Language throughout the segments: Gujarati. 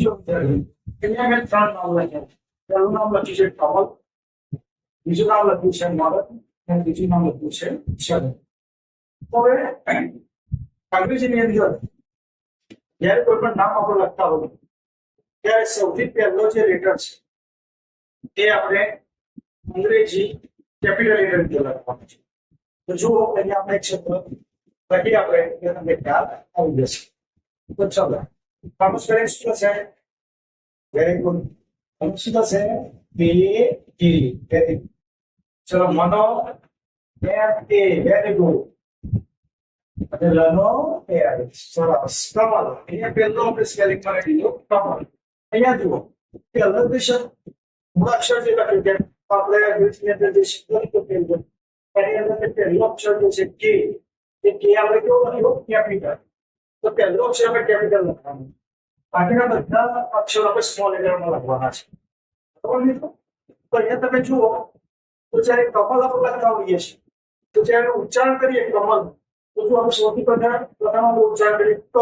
બીજો વિદ્યાર્થી અહીંયા મેં ત્રણ નામ લખ્યા પહેલું નામ લખ્યું છે કમલ બીજું નામ લખ્યું છે મરદ અને ત્રીજું નામ લખ્યું છે શરદ તો હવે અંગ્રેજીની અંદર જ્યારે કોઈ પણ નામ આપણે લખતા હોય ત્યારે સૌથી પહેલો જે લેટર છે તે આપણે અંગ્રેજી કેપિટલ લેટર અંદર લખવાનું છે તો જુઓ અહીંયા આપણે એક શબ્દ લખી આપણે એટલે તમને ખ્યાલ આવી જશે તો ચાલો ट्रांसपेरेंसी है वेरी गुड अनुसूचक है बी डी वेरी चलो मनो एफ़ ए वेरी गुड అంటే లను ఏఆర్ సరస్ కమల్ ఏ పెల్లో స్పెల్లింగ్ మరాఠీలో కమల్ అయ్యా దిగో పెల్లో దిశం మూడు అక్షరం చేయాలి పాపలే గురించి దేశంలో పెళ్ళు కానీ పెళ్ళు అక్షరం చేసి కి కి ఎవరికో క్యాపిటల్ તો પહેલો અક્ષર આપણે કેપિટલ લખવાનું? બાકીના બધા અક્ષરો આપણે સ્મોલ લેટરમાં લખવાના છે. તો અહીંયા તમે જુઓ, તો જ્યારે કમલ આપણે લખતા હોઈએ છીએ, તો જ્યારે ઉચ્ચારણ કરીએ કમલ, તો જો આપણે સૌથી પહેલા પ્રથમ ઉચ્ચારણ કરીએ ક,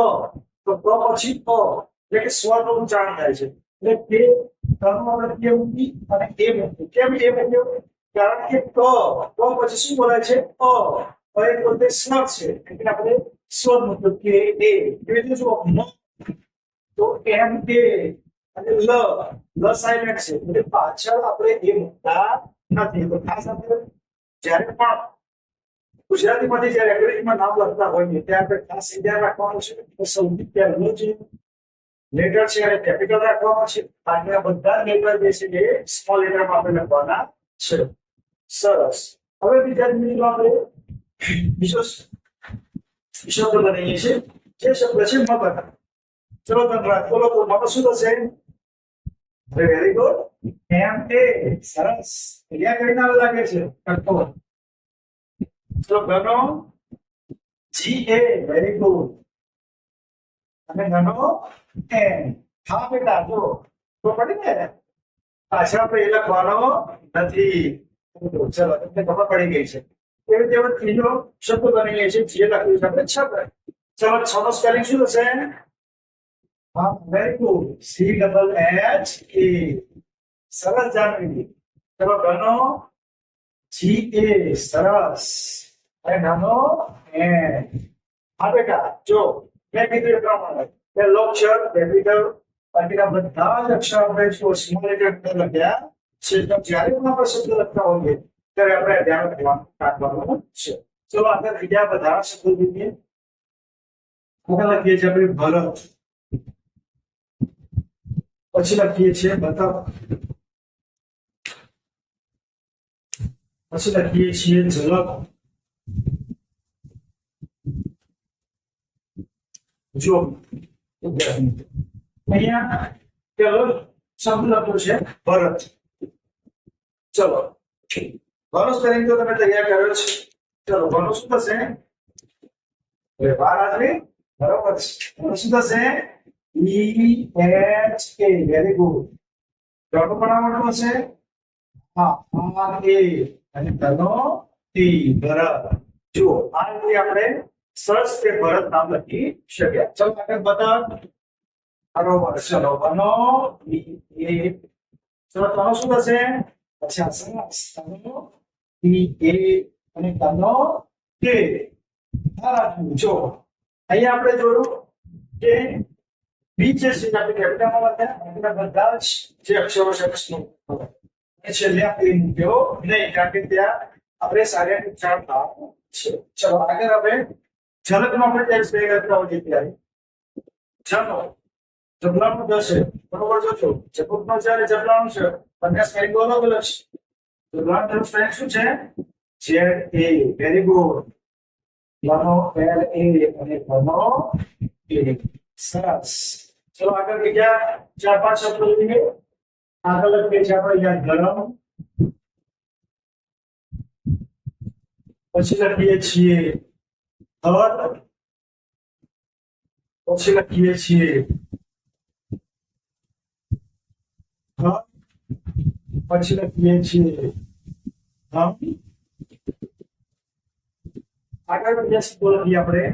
તો ક પછી અ, એટલે કે સ્વરનું ઉચ્ચારણ થાય છે. એટલે તે કર્મ આપણે કે અને એ મૂકી કેમ એ મૂક્યો કારણ કે ક ક પછી શું બોલાય છે? અ. એ પોતે સ્વર છે. એટલે આપણે સ્વર મૂક્યું કે એ તો એમ કે અને પાછળ આપણે એ મૂકતા નથી. ખાસ જ્યારે પણ ગુજરાતીમાંથી જ્યારે અંગ્રેજીમાં નામ લખતા હોઈએ ત્યારે આપણે ખાસ ધ્યાન રાખવાનું છે. સૌથી પહેલું જે લેટર છે એને કેપિટલ રાખવાનો છે. બાકીના બધા લેટર જે છે એ સ્મોલ લેટરમાં આપણે લખવાના છે. સરસ. હવે બીજા મિત્રો આપણે બીજો શબ્દ બની છે. જે શબ્દ છે મગન ચલો ધનરાજ બોલો તો મગન શું થશે? વેરી ગુડ એમ એ સરસ. ક્રિયા કરીને લાગે છે. કરતો ચલો ગનો જી એ વેરી ગુડ અને ગનો એ હા, બેટા જો તો પડી ને? પાછળ આપણે એ લખવાનો નથી. ચલો, તમને ખબર પડી ગઈ છે. એવી રીતે હવે ત્રીજો શબ્દ બની ગઈ છે જે લખ્યું છે આપણે છત્ર ચલો છ નો સ્પેલિંગ શું થશે હા very good C double H A સરસ જાણવી ચલો ગનો જી એ સરસ અને નાનો એ હા બેટા જો મેં કીધું એ પ્રમાણે પહેલો અક્ષર કેપિટલ બાકીના બધા જ અક્ષર આપણે જો સ્મોલ લેટર અંદર લખ્યા છે તો જ્યારે પણ આપણે શબ્દ લખતા હોઈએ ત્યારે આપણે ધ્યાન રાખવાનું રાખવાનું છે. ચલો, આપણે બીજા બધા શબ્દો જોઈએ. આપણે લખીએ છીએ આપણે? ભરત. પછી લખીએ છીએ બતક. પછી લખીએ છીએ ઝલક. જો, અહીંયા પેલો શબ્દ લખ્યો છે ભરત. ચલો ભરોસ કરીને તો તમે તૈયાર કર્યો છે. ચલો ભરો શું થશે? વાર આજની બરોબર છે. શું થશે? E H A very good dot બનાવવાનું હશે? હા, આ કે અને ધનો ટી બરાબર. જુઓ, આ રીતે આપણે સરસ તે ભરત નામ લખી શક્યા. ચલો, આગળ બતા બરોબર ચલો બનો ઈ એ ચલો શું થશે? અચ્છા સરસ ઈ, એ અને તનો, કે. આ જો. અહીંયા આપણે જોયું કે બી છે બધા જ જે અક્ષરો છે છેલ્લે આપણે મૂક્યો નહીં, કારણ કે ત્યાં આપણે સારી જાણતા છે. ચલો, આગળ હવે ઝલકનો આપણે ટેક્સ બે કરતા હોઈએ ત્યારે. ચાલો જબલાનું થશે બરોબર જોજો. જબુકનો છે અને જબલાનું છે, બંને સ્પેલિંગ અલગ અલગ છે જબલાનું સ્પેલિંગ શું છે ઝેડ એ વેરી ગુડ બનો એલ એ અને બનો એ સરસ ચલો આગળ બીજા ચાર પાંચ શબ્દો જોઈએ આગળ લખીએ છીએ આપણે અહીંયા ગરમ પછી લખીએ છીએ હળ પછી લખીએ છીએ હળ પછી લખીએ છીએ હમ આગળ બીજા શબ્દો લખીએ આપણે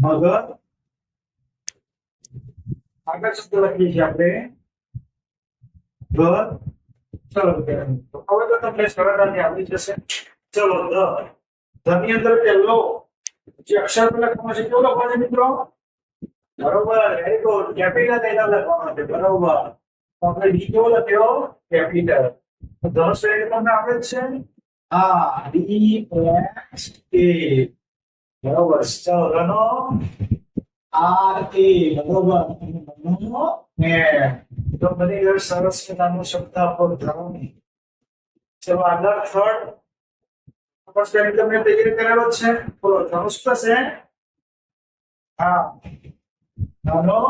મગર આગળ શબ્દ લખીએ છીએ આપણે ઘર ચલો વિદ્યાર્થી મિત્રો. હવે તો તમને સરળતાથી આવડી જશે ચલો ધ ધ ની અંદર પહેલો જે અક્ષર લખવાનો છે કેવો લખવાનો છે મિત્રો બરોબર વેરી ગુડ કેપિટલ લેટર લખવાનો છે બરોબર તો આપણે ડી કેવો લખ્યો કેપિટલ તો ધ શ્રેણી તમને આવડે જ છે હા ડી એક્સ એ બરોબર ચલો રનો આર એ બરોબર અને બનો એ તો બની ગયો સરસ મજાનો શબ્દ આપણો ધર્મ ચલો આગળ થર્ડ આપણે સ્પેલિંગ તમને તૈયાર કરેલો જ છે બોલો ધનુષ થશે હા ધનો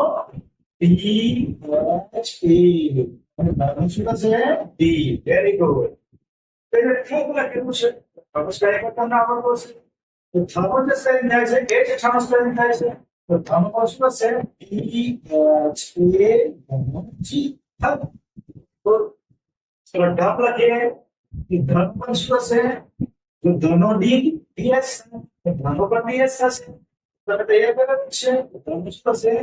P H E. अनुसूचित से D. Very good. तेरे तो थर्मोज से न्याय से एच जो दोनों D D S धर्मोकॉन्स्टेट D S से तो ये क्या कुछ धर्मकॉन्स्टेट से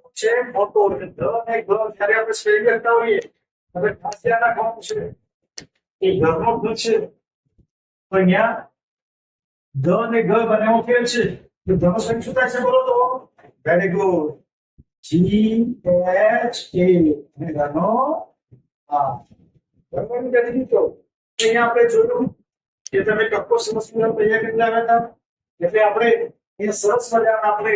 છે મોટો છે ધ અને ગ જ્યારે આપણે સ્પેલિંગ કરતા હોઈએ, હવે ખાસ ધ્યાન છે. એ ગ નો ગ છે તો અહીંયા ધ અને ગ બંનેનો ફેર છે તો ધનો સંખ્યા શું થાય છે બોલો તો? Very good G H A અને રનો આ. બરાબર વિદ્યાર્થી મિત્રો અહીંયા આપણે જોયું કે તમે કક્કો સમસ્યા તૈયાર કરી લાવ્યા હતા. એટલે આપણે એ સરસ મજાના આપણે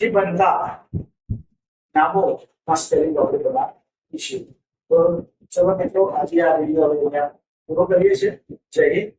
બનતા નામો ના સ્પેલિંગ આપણે બનાવીશું તો ચલો મિત્રો, આજે આ વીડિયો હવે પૂરો કરીએ છીએ. જય હિન્દ